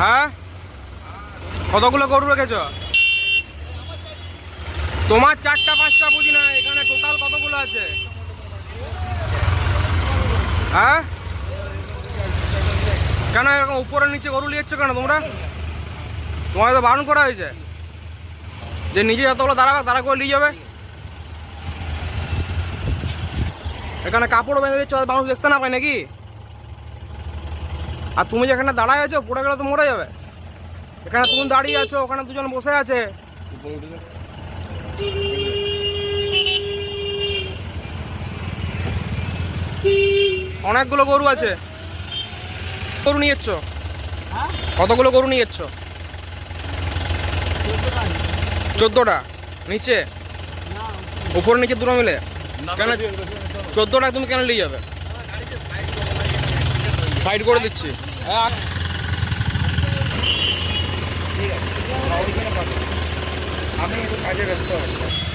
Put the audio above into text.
হ্যাঁ? কতগুলো গরু রেখেছ? তোমার চারটা, পাঁচটা বুঝি না, এখানে টোটাল কতগুলো আছে? হ্যাঁ? কেন এরকম উপরে নিচে গরু নিয়েছো কেন তোমরা? তোমার তো বারণ করা হয়েছে। যে নিজে যতগুলো দাঁড়াবে, তারা করে নিয়ে যাবে। এখানে কাপড় বেঁধে দিচ্ছ মানুষ দেখতে না পায় নাকি? আর তুমি যেখানে দাঁড়ায় আছো, পড়ে গেলে তো মরে যাবে। এখানে তুমি দাঁড়িয়ে আছো, ওখানে দুজন বসে আছে। অনেকগুলো গরু আছে। গরু নিয়ে এসছো? কতগুলো গরু নিয়ে এসছো? চোদ্দোটা? নিচে? উপর নিচে দুটো মিলে? কেন? চোদ্দোটা তুমি কেন নিয়ে যাবে? ফাইট করে দিচ্ছি। আমি একটু কাজে ব্যস্ত আছি।